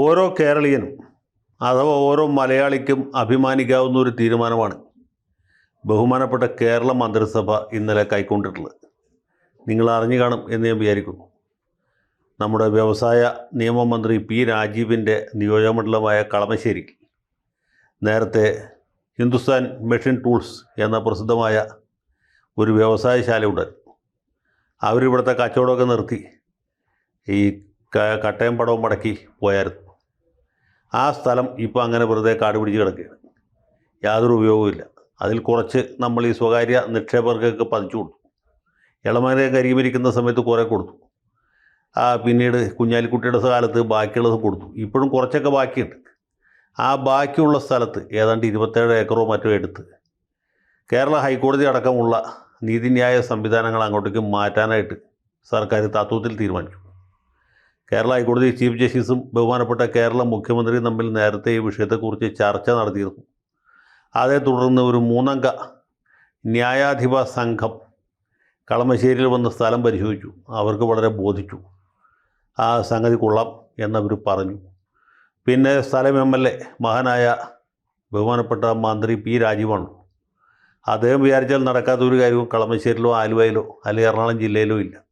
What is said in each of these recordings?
ഓരോ കേരളീയനും അഥവാ ഓരോ മലയാളിക്കും അഭിമാനിക്കാവുന്ന ഒരു തീരുമാനമാണ് ബഹുമാനപ്പെട്ട കേരള മന്ത്രിസഭ ഇന്നലെ കൈക്കൊണ്ടിട്ടുള്ളത്. നിങ്ങൾ അറിഞ്ഞു കാണും എന്ന് ഞാൻ വിചാരിക്കുന്നു. നമ്മുടെ വ്യവസായ നിയമമന്ത്രി പി രാജീവിന്റെ നിയോജകമണ്ഡലമായ കളമശ്ശേരി നേരത്തെ ഹിന്ദുസ്ഥാൻ മെഷീൻ ടൂൾസ് എന്ന പ്രസിദ്ധമായ ഒരു വ്യവസായശാല ഉണ്ടായിരുന്നു അവരിവിടുത്തെ കച്ചവടമൊക്കെ നിർത്തി ഈ കട്ടയും പടവും മടക്കി പോയായിരുന്നു. ആ സ്ഥലം ഇപ്പോൾ അങ്ങനെ വെറുതെ കാട് പിടിച്ച് കിടക്കുകയാണ്. യാതൊരു ഉപയോഗവുമില്ല അതിൽ കുറച്ച് നമ്മൾ ഈ സ്വകാര്യ നിക്ഷേപകർക്കൊക്കെ പതിച്ചു കൊടുത്തു. ഇളമകനെ കരിമരിക്കുന്ന സമയത്ത് കുറേ കൊടുത്തു. ആ പിന്നീട് കുഞ്ഞാലിക്കുട്ടിയുടെ കാലത്ത് ബാക്കിയുള്ളത് കൊടുത്തു. ഇപ്പോഴും കുറച്ചൊക്കെ ബാക്കിയുണ്ട്. ആ ബാക്കിയുള്ള സ്ഥലത്ത് ഏതാണ്ട് ഇരുപത്തേഴ് ഏക്കറോ മറ്റോ എടുത്ത് കേരള ഹൈക്കോടതി അടക്കമുള്ള നീതിന്യായ സംവിധാനങ്ങൾ അങ്ങോട്ടേക്ക് മാറ്റാനായിട്ട് സർക്കാർ തത്വത്തിൽ തീരുമാനിച്ചു. കേരള ഹൈക്കോടതി ചീഫ് ജസ്റ്റിസും ബഹുമാനപ്പെട്ട കേരള മുഖ്യമന്ത്രിയും തമ്മിൽ നേരത്തെ ഈ വിഷയത്തെക്കുറിച്ച് ചർച്ച നടത്തിയിരുന്നു. അതേ തുടർന്ന് ഒരു മൂന്നംഗ ന്യായാധിപ സംഘം കളമശ്ശേരിയിൽ വന്ന സ്ഥലം പരിശോധിച്ചു. അവർക്ക് വളരെ ബോധിച്ചു. ആ സംഗതി കൊള്ളാം എന്നവർ പറഞ്ഞു. പിന്നെ സ്ഥലം എം എൽ എ മഹാനായ ബഹുമാനപ്പെട്ട മന്ത്രി പി രാജീവാണ്. അദ്ദേഹം വിചാരിച്ചാൽ നടക്കാത്ത ഒരു കാര്യവും കളമശ്ശേരിയിലോ ആലുവയിലോ അല്ലെങ്കിൽ എറണാകുളം ജില്ലയിലോ ഇല്ല.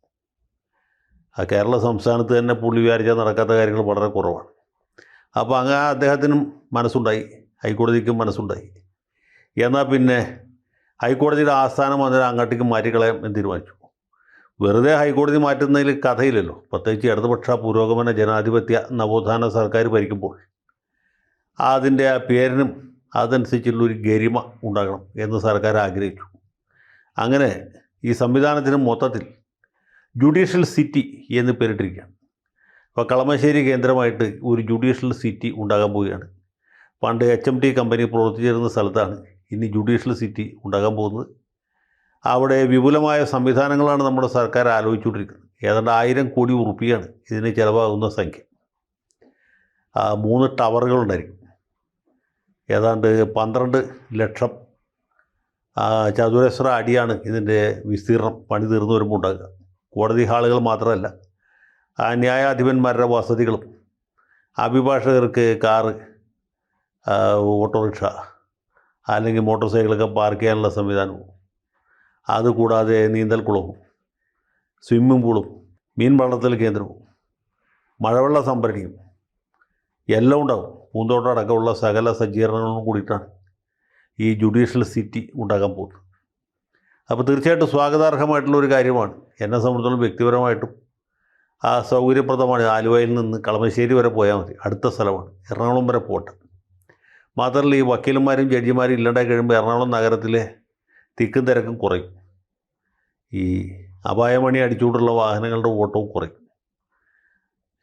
ആ കേരള സംസ്ഥാനത്ത് തന്നെ പുള്ളി വിചാരിച്ചാൽ നടക്കാത്ത കാര്യങ്ങൾ വളരെ കുറവാണ്. അപ്പോൾ അങ്ങനെ അദ്ദേഹത്തിനും മനസ്സുണ്ടായി. ഹൈക്കോടതിക്കും മനസ്സുണ്ടായി. എന്നാൽ പിന്നെ ഹൈക്കോടതിയുടെ ആസ്ഥാനം വന്നാൽ അങ്ങോട്ടേക്ക് എന്ന് തീരുമാനിച്ചു. വെറുതെ ഹൈക്കോടതി മാറ്റുന്നതിൽ കഥയില്ലല്ലോ. പ്രത്യേകിച്ച് ഇടതുപക്ഷ പുരോഗമന ജനാധിപത്യ നവോത്ഥാന സർക്കാർ ഭരിക്കുമ്പോൾ അതിന്റെ ആ പേരിനും അതനുസരിച്ചുള്ള ഒരു ഗരിമ ഉണ്ടാകണം എന്ന് സർക്കാർ ആഗ്രഹിച്ചു. അങ്ങനെ ഈ സംവിധാനത്തിന് മൊത്തത്തിൽ ജുഡീഷ്യൽ സിറ്റി എന്ന് പേരിട്ടിരിക്കുകയാണ്. അപ്പോൾ കളമശ്ശേരി കേന്ദ്രമായിട്ട് ഒരു ജുഡീഷ്യൽ സിറ്റി ഉണ്ടാകാൻ പോവുകയാണ്. പണ്ട് എച്ച് എം ടി കമ്പനി പ്രവർത്തിച്ചിരുന്ന സ്ഥലത്താണ് ഇനി ജുഡീഷ്യൽ സിറ്റി ഉണ്ടാകാൻ പോകുന്നത്. അവിടെ വിപുലമായ സംവിധാനങ്ങളാണ് നമ്മുടെ സർക്കാർ ആലോചിച്ചുകൊണ്ടിരിക്കുന്നത്. ഏതാണ്ട് ആയിരം കോടി ഉറുപ്പിയാണ് ഇതിന് ചിലവാകുന്ന സംഖ്യ. മൂന്ന് ടവറുകളുണ്ടായിരിക്കും ഏതാണ്ട് പന്ത്രണ്ട് ലക്ഷം ചതുരശ്ര അടിയാണ് ഇതിന്റെ വിസ്തീർണം പണി തീർന്നു വരുമ്പോൾ ഉണ്ടാകുക. കോടതി ഹാളുകൾ മാത്രമല്ല ആ ന്യായാധിപന്മാരുടെ വസതികളും അഭിഭാഷകർക്ക് കാറ് ഓട്ടോറിക്ഷ അല്ലെങ്കിൽ മോട്ടോർ സൈക്കിളൊക്കെ പാർക്ക് ചെയ്യാനുള്ള സംവിധാനവും അതുകൂടാതെ നീന്തൽക്കുളവും സ്വിമ്മിംഗ് പൂളും മീൻ വളർത്തൽ കേന്ദ്രവും മഴവെള്ള സംഭരണിയും എല്ലാം ഉണ്ടാവും പൂന്തോട്ടം അടക്കമുള്ള സകല സജ്ജീകരണങ്ങളും കൂടിയിട്ടാണ് ഈ ജുഡീഷ്യൽ സിറ്റി ഉണ്ടാകാൻ പോകുന്നത്. അപ്പോൾ തീർച്ചയായിട്ടും സ്വാഗതാർഹമായിട്ടുള്ള ഒരു കാര്യമാണ്. എന്നെ സംബന്ധിച്ചോളം വ്യക്തിപരമായിട്ടും ആ സൗകര്യപ്രദമാണ്. ആലുവയിൽ നിന്ന് കളമശ്ശേരി വരെ പോയാൽ മതി. അടുത്ത സ്ഥലമാണ്. എറണാകുളം വരെ പോട്ടെ. മാത്രമല്ല ഈ വക്കീലന്മാരും ജഡ്ജിമാരും ഇല്ലാണ്ടായി കഴിയുമ്പോൾ എറണാകുളം നഗരത്തിലെ തിക്കും തിരക്കും കുറയും. ഈ അപായമണി അടിച്ചുകൊണ്ടുള്ള വാഹനങ്ങളുടെ ഓട്ടവും കുറയും.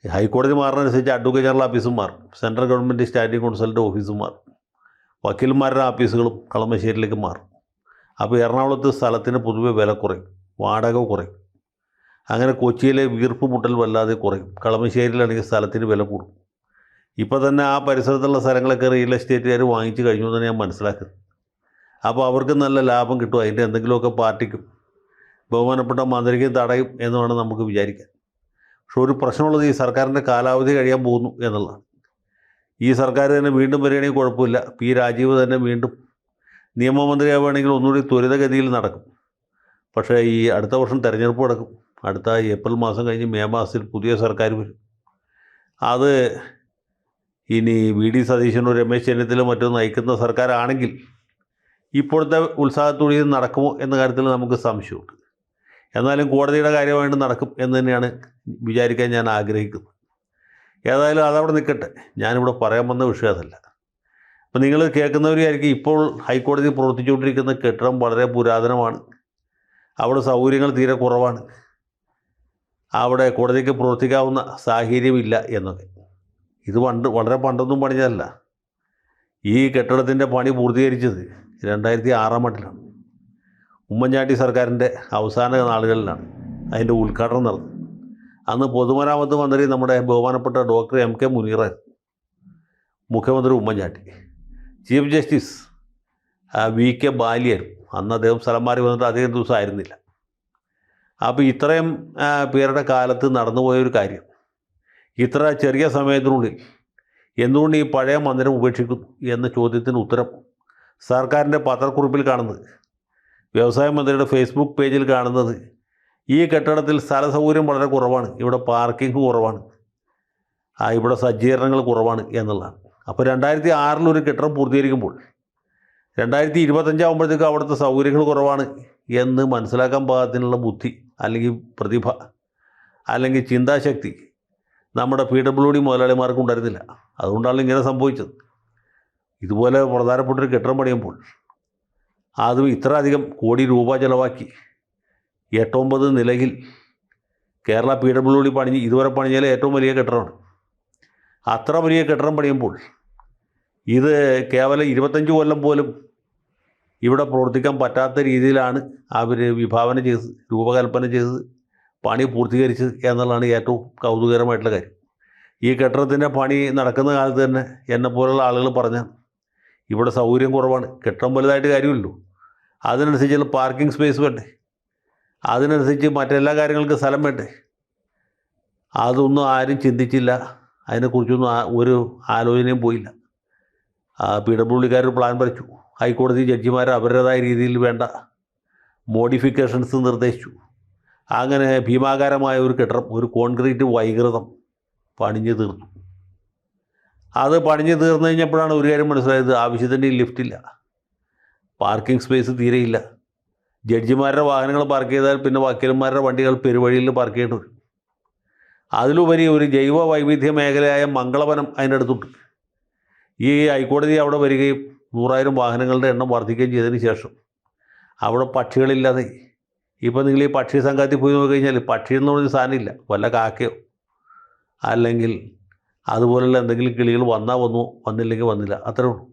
ഹൈക്കോടതി മാറുന്നതനുസരിച്ച് അഡ്വക്കേറ്റ് ജനറൽ ഓഫീസും മാറും. സെൻട്രൽ ഗവൺമെന്റ് സ്റ്റാൻഡിംഗ് കൗൺസിലിന്റെ ഓഫീസും മാറും. വക്കീൽമാരുടെ ഓഫീസുകളും കളമശ്ശേരിയിലേക്ക് മാറും. അപ്പോൾ എറണാകുളത്ത് സ്ഥലത്തിന് പൊതുവെ വില കുറയും വാടക കുറയും. അങ്ങനെ കൊച്ചിയിലെ വീർപ്പ് മുട്ടൽ വല്ലാതെ കുറയും കളമശ്ശേരിയിലാണെങ്കിൽ സ്ഥലത്തിന് വില കൂടും. ഇപ്പോൾ തന്നെ ആ പരിസരത്തുള്ള സ്ഥലങ്ങളൊക്കെ റിയൽ എസ്റ്റേറ്റുകാർ വാങ്ങിച്ചു കഴിഞ്ഞു എന്നാണ് ഞാൻ മനസ്സിലാക്കുന്നത്. അപ്പോൾ അവർക്ക് നല്ല ലാഭം കിട്ടും അതിന്റെ എന്തെങ്കിലുമൊക്കെ പാർട്ടിക്കും ബഹുമാനപ്പെട്ട മന്ത്രിക്കും തടയും എന്ന് വേണം നമുക്ക് വിചാരിക്കാൻ. പക്ഷെ ഒരു പ്രശ്നമുള്ളത് ഈ സർക്കാരിന്റെ കാലാവധി കഴിയാൻ പോകുന്നു എന്നുള്ളതാണ്. ഈ സർക്കാർ തന്നെ വീണ്ടും വരികയാണെങ്കിൽ കുഴപ്പമില്ല പി രാജീവ് തന്നെ വീണ്ടും നിയമമന്ത്രിയാവുകയാണെങ്കിൽ ഒന്നുകൂടി ത്വരിതഗതിയിൽ നടക്കും. പക്ഷേ ഈ അടുത്ത വർഷം തെരഞ്ഞെടുപ്പ് നടക്കും. അടുത്ത ഏപ്രിൽ മാസം കഴിഞ്ഞ് മെയ് മാസത്തിൽ പുതിയ സർക്കാർ വരും. അത് ഇനി വി ഡി സതീശനോ രമേശ് ചെന്നിത്തലോ മറ്റോ നയിക്കുന്ന സർക്കാരാണെങ്കിൽ ഇപ്പോഴത്തെ ഉത്സാഹത്തോടെ ഇത് നടക്കുമോ എന്ന കാര്യത്തിൽ നമുക്ക് സംശയമുണ്ട്. എന്നാലും കോടതിയുടെ കാര്യമായിട്ട് നടക്കും എന്ന് തന്നെയാണ് വിചാരിക്കാൻ ഞാൻ ആഗ്രഹിക്കുന്നത്. ഏതായാലും അതവിടെ നിൽക്കട്ടെ. ഞാനിവിടെ പറയാൻ വന്ന വിഷയം അതല്ല. അപ്പം നിങ്ങൾ കേൾക്കുന്നവരായിരിക്കും ഇപ്പോൾ ഹൈക്കോടതി പ്രവർത്തിച്ചുകൊണ്ടിരിക്കുന്ന കെട്ടിടം വളരെ പുരാതനമാണ്. അവിടെ സൗകര്യങ്ങൾ തീരെ കുറവാണ്. അവിടെ കോടതിക്ക് പ്രവർത്തിക്കാവുന്ന സാഹചര്യമില്ല എന്നൊക്കെ. ഇത് പണ്ട് വളരെ പണ്ടൊന്നും പണിഞ്ഞതല്ല. ഈ കെട്ടിടത്തിന്റെ പണി പൂർത്തീകരിച്ചത് രണ്ടായിരത്തി ആറാം മട്ടിലാണ്. ഉമ്മൻചാണ്ടി സർക്കാരിന്റെ അവസാന നാളുകളിലാണ് അതിന്റെ ഉദ്ഘാടനം നടന്നത്. അന്ന് പൊതുമരാമത്ത് മന്ത്രി നമ്മുടെ ബഹുമാനപ്പെട്ട ഡോക്ടർ എം കെ മുനീറായിരുന്നു മുഖ്യമന്ത്രി Oommen Chandy. Chief justice V K Baliyan അന്ന് അദ്ദേഹം സ്ഥലം മാറി വന്നിട്ട് അധികം ദിവസം ആയിരുന്നില്ല അപ്പോൾ ഇത്രയും പേരുടെ കാലത്ത് നടന്നുപോയൊരു കാര്യം. ഇത്ര ചെറിയ സമയത്തിനുള്ളിൽ എന്തുകൊണ്ട് ഈ പഴയ മന്ദിരം ഉപേക്ഷിക്കുന്നു എന്ന ചോദ്യത്തിന് ഉത്തരം സർക്കാരിന്റെ പത്രക്കുറിപ്പിൽ കാണുന്നത് വ്യവസായ മന്ത്രിയുടെ ഫേസ്ബുക്ക് പേജിൽ കാണുന്നത് ഈ കെട്ടിടത്തിൽ സ്ഥല സൗകര്യം വളരെ കുറവാണ് ഇവിടെ പാർക്കിംഗ് കുറവാണ് ഇവിടെ സജ്ജീകരണങ്ങൾ കുറവാണ് എന്നുള്ളതാണ്. അപ്പോൾ രണ്ടായിരത്തി ആറിലൊരു കെട്ടിടം പൂർത്തീകരിക്കുമ്പോൾ രണ്ടായിരത്തി ഇരുപത്തഞ്ചാകുമ്പോഴത്തേക്ക് അവിടുത്തെ സൗകര്യങ്ങൾ കുറവാണ് എന്ന് മനസ്സിലാക്കാൻ പാകത്തിനുള്ള ബുദ്ധി അല്ലെങ്കിൽ പ്രതിഭ അല്ലെങ്കിൽ ചിന്താശക്തി നമ്മുടെ പി ഡബ്ല്യു ഡി മുതലാളിമാർക്ക് ഉണ്ടായിരുന്നില്ല. അതുകൊണ്ടാണ് ഇങ്ങനെ സംഭവിച്ചത്. ഇതുപോലെ പ്രധാനപ്പെട്ടൊരു കെട്ടിടം പണിയുമ്പോൾ അതും ഇത്ര അധികം കോടി രൂപ ചിലവാക്കി എട്ടൊമ്പത് നിലയിൽ കേരള പി ഡബ്ല്യു ഡി പണിഞ്ഞ് ഇതുവരെ പണിഞ്ഞാൽ ഏറ്റവും വലിയ കെട്ടിടമാണ്. അത്ര വലിയ കെട്ടിടം പണിയുമ്പോൾ ഇത് കേവലം ഇരുപത്തഞ്ച് കൊല്ലം പോലും ഇവിടെ പ്രവർത്തിക്കാൻ പറ്റാത്ത രീതിയിലാണ് അവർ വിഭാവന ചെയ്ത് രൂപകൽപ്പന ചെയ്ത് പണി പൂർത്തീകരിച്ചത് എന്നുള്ളതാണ് ഏറ്റവും കൗതുകകരമായിട്ടുള്ള കാര്യം. ഈ കെട്ടിടത്തിന്റെ പണി നടക്കുന്ന കാലത്ത് തന്നെ എന്നെ പോലുള്ള ആളുകൾ പറഞ്ഞ ഇവിടെ സൗകര്യം കുറവാണ്. കെട്ടിടം വലുതായിട്ട് കാര്യമില്ലല്ലോ. അതിനനുസരിച്ചുള്ള പാർക്കിംഗ് സ്പേസ് വേണ്ടേ? അതിനനുസരിച്ച് മറ്റെല്ലാ കാര്യങ്ങൾക്കും സ്ഥലം വേണ്ടേ? അതൊന്നും ആരും ചിന്തിച്ചില്ല. അതിനെക്കുറിച്ചൊന്നും ഒരു ആലോചനയും പോയില്ല. പി ഡിക്കാർ പ്ലാൻ വരച്ചു. ഹൈക്കോടതി ജഡ്ജിമാർ അവരുടേതായ രീതിയിൽ വേണ്ട മോഡിഫിക്കേഷൻസ് നിർദ്ദേശിച്ചു. അങ്ങനെ ഭീമാകാരമായ ഒരു കെട്ടിടം ഒരു കോൺക്രീറ്റ് വൈകൃതം പണിഞ്ഞു തീർന്നു. അത് പണിഞ്ഞു തീർന്നു കഴിഞ്ഞപ്പോഴാണ് ഒരു കാര്യം മനസ്സിലായത്. ആവശ്യത്തിന്റെ ലിഫ്റ്റില്ല പാർക്കിംഗ് സ്പേസ് തീരെയില്ല ജഡ്ജിമാരുടെ വാഹനങ്ങൾ പാർക്ക് ചെയ്താൽ പിന്നെ വക്കീലന്മാരുടെ വണ്ടികൾ പെരുവഴിയിൽ പാർക്ക് ചെയ്യേണ്ടി വരും. അതിലുപരി ഒരു ജൈവ വൈവിധ്യ മേഖലയായ മംഗളവനം അതിന്റെ അടുത്തുണ്ട്. ഈ ഹൈക്കോടതി അവിടെ വരികയും നൂറായിരം വാഹനങ്ങളുടെ എണ്ണം വർദ്ധിക്കുകയും ചെയ്തതിന് ശേഷം അവിടെ പക്ഷികളില്ലാതെ ഇപ്പോൾ നിങ്ങൾ ഈ പക്ഷി സംഘത്തിൽ പോയി നോക്കി കഴിഞ്ഞാൽ പക്ഷി എന്ന് പറഞ്ഞ സാധനമില്ല വല്ല കാക്കയോ അല്ലെങ്കിൽ അതുപോലെയുള്ള എന്തെങ്കിലും കിളികൾ വന്നാൽ വന്നു വന്നില്ലെങ്കിൽ വന്നില്ല. അത്രേ ഉള്ളൂ.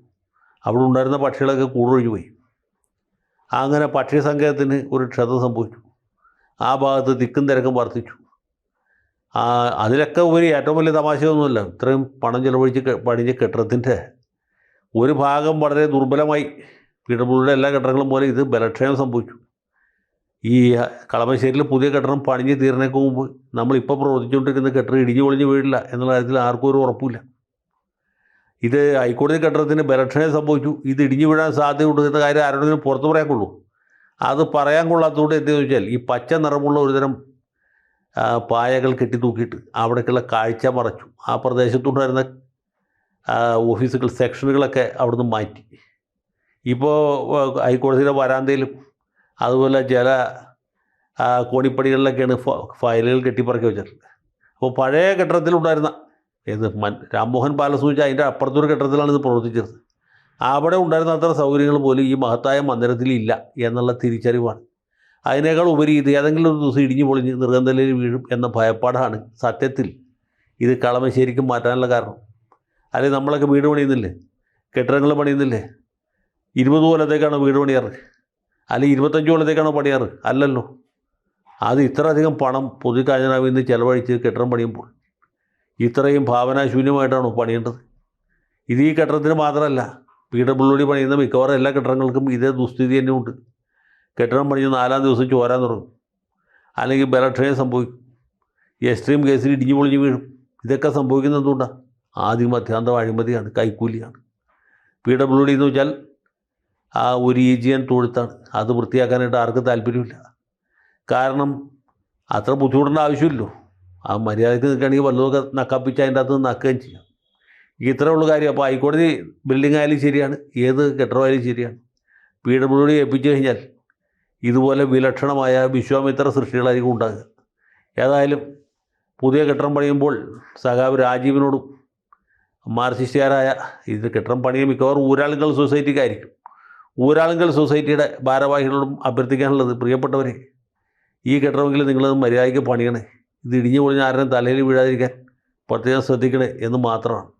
അവിടെ ഉണ്ടായിരുന്ന പക്ഷികളൊക്കെ കൂടൊഴിഞ്ഞു പോയി. അങ്ങനെ പക്ഷി സംഘത്തിന് ഒരു ക്ഷതം സംഭവിച്ചു. ആ ഭാഗത്ത് തിക്കും തിരക്കും വർദ്ധിച്ചു. അതിലൊക്കെ ഉപരി ഏറ്റവും വലിയ തമാശയൊന്നുമില്ല. ഇത്രയും പണം ചിലവഴിച്ച് പണിഞ്ഞ കെട്ടിടത്തിന്റെ ഒരു ഭാഗം വളരെ ദുർബലമായി. പീഡബ്ല്യൂഡിയുടെ എല്ലാ കെട്ടിടങ്ങളും പോലെ ഇത് ബലക്ഷയം സംഭവിച്ചു. ഈ കളമശ്ശേരിയിൽ പുതിയ കെട്ടിടം പണിഞ്ഞ് തീർന്നേക്ക് മുമ്പ് നമ്മളിപ്പോൾ പ്രവർത്തിച്ചുകൊണ്ടിരിക്കുന്ന കെട്ടിടം ഇടിഞ്ഞു പൊളിഞ്ഞ് വീഴില്ല എന്നുള്ള കാര്യത്തിൽ ആർക്കും ഒരു ഉറപ്പില്ല ഇത് ഹൈക്കോടതി കെട്ടിടത്തിന് ബലക്ഷയം സംഭവിച്ചു. ഇത് ഇടിഞ്ഞു വീഴാൻ സാധ്യതയുണ്ട് എന്ന കാര്യം ആരോടെങ്കിലും പുറത്ത് പറയാൻ കൊള്ളൂ അത് പറയാൻ കൊള്ളാത്തതുകൊണ്ട് എന്തെന്ന് ചോദിച്ചാൽ ഈ പച്ച നിറമുള്ള ഒരുതരം ആ, കെട്ടി തൂക്കിയിട്ട് അവിടേക്കുള്ള കാഴ്ച മറച്ചു. ആ പ്രദേശത്തുണ്ടായിരുന്ന ഓഫീസുകൾ സെക്ഷനുകളൊക്കെ അവിടുന്ന് മാറ്റി. ഇപ്പോൾ ഹൈക്കോടതിയുടെ വരാന്തയിലും അതുപോലെ ജല കോണിപ്പടികളിലൊക്കെയാണ് ഫയലുകൾ കെട്ടിപ്പറക്കി വെച്ചിട്ടുള്ളത്. അപ്പോൾ പഴയ കെട്ടിടത്തിലുണ്ടായിരുന്ന ഏത് മൻ രാംമോഹൻ പാലസ് വെച്ചാൽ അതിന്റെ അപ്പുറത്തൊരു കെട്ടിടത്തിലാണ് ഇത് പ്രവർത്തിച്ചത് അവിടെ ഉണ്ടായിരുന്ന അത്ര സൗകര്യങ്ങൾ പോലും ഈ മഹത്തായ മന്ദിരത്തിൽ ഇല്ല എന്നുള്ള തിരിച്ചറിവാണ്. അതിനേക്കാൾ ഉപരി ഇത് ഏതെങ്കിലും ഒരു ദിവസം ഇടിഞ്ഞു പൊളിഞ്ഞ് നിർഗന്ധലയിൽ വീഴും എന്ന ഭയപ്പാടാണ് സത്യത്തിൽ. ഇത് കളമശ്ശേരിക്കും മാറ്റാനുള്ള കാരണം. അല്ലെങ്കിൽ നമ്മളൊക്കെ വീട് പണിയുന്നില്ലേ? കെട്ടിടങ്ങൾ പണിയുന്നില്ലേ? ഇരുപത് കൊല്ലത്തേക്കാണ് വീട് പണിയാറ്? അല്ലെങ്കിൽ ഇരുപത്തഞ്ച് കൊല്ലത്തേക്കാണോ പണിയാറ്? അല്ലല്ലോ. അത് ഇത്ര അധികം പണം പൊതു കാഞ്ഞനാവിൽ നിന്ന് ചിലവഴിച്ച് കെട്ടിടം പണിയുമ്പോൾ ഇത്രയും ഭാവനാശൂന്യമായിട്ടാണോ പണിയേണ്ടത്? ഇത് ഈ കെട്ടിടത്തിന് മാത്രമല്ല പി ഡബ്ല്യു ഡി പണിയുന്ന മിക്കവാറും എല്ലാ കെട്ടിടങ്ങൾക്കും ഇതേ ദുസ്ഥിതി തന്നെ ഉണ്ട് കെട്ടിടം പണിഞ്ഞ് നാലാം ദിവസം ചോരാൻ തുടങ്ങും. അല്ലെങ്കിൽ ബലക്ഷയം സംഭവിക്കും. എക്സ്ട്രീം കേസിൽ ഇടിഞ്ഞു പൊളിഞ്ഞ് വീഴും. ഇതൊക്കെ സംഭവിക്കുന്നത് എന്തുകൊണ്ടാണ് ആദ്യം അത്യാന്ത അഴിമതിയാണ് കൈക്കൂലിയാണ്. പി ഡബ്ല്യു ഡി എന്ന് വെച്ചാൽ ആ ഒരു ഈജിയൻ തൊഴുത്താണ്. അത് വൃത്തിയാക്കാനായിട്ട് ആർക്കും താല്പര്യമില്ല. കാരണം അത്ര ബുദ്ധിമുട്ടേണ്ട ആവശ്യമില്ലല്ലോ. ആ മര്യാദയ്ക്ക് നിൽക്കുകയാണെങ്കിൽ വല്ലതൊക്കെ നക്കാപ്പിച്ച് അതിന്റെ അകത്ത് നക്കുകയും ചെയ്യാം. ഇത്രേ ഉള്ളൂ കാര്യം. അപ്പോൾ ഹൈക്കോടതി ബിൽഡിംഗ് ആയാലും ശരിയാണ്. ഏത് കെട്ടിടമായാലും ശരിയാണ്. പി ഡബ്ല്യു ഡി ഏൽപ്പിച്ചു കഴിഞ്ഞാൽ ഇതുപോലെ വിലക്ഷണമായ വിശ്വാമിത്ര സൃഷ്ടികളായിരിക്കും ഉണ്ടാകുക. ഏതായാലും പുതിയ കെട്ടിടം പണിയുമ്പോൾ സഖാവ് രാജീവിനോടും മാർസിസ്റ്റുകാരായ ഇത് കെട്ടിടം പണിയ മിക്കവാറും ഊരാളുങ്കൽ സൊസൈറ്റിക്കായിരിക്കും. ഊരാളുങ്കൽ സൊസൈറ്റിയുടെ ഭാരവാഹികളോടും അഭ്യർത്ഥിക്കാനുള്ളത് പ്രിയപ്പെട്ടവരെ ഈ കെട്ടിടമെങ്കിലും നിങ്ങളത് മര്യാദയ്ക്ക് പണിയണേ. ഇത് ഇടിഞ്ഞു പൊളിഞ്ഞ ആരും തലയിൽ വീഴാതിരിക്കാൻ പ്രത്യേകം ശ്രദ്ധിക്കണേ എന്ന് മാത്രമാണ്.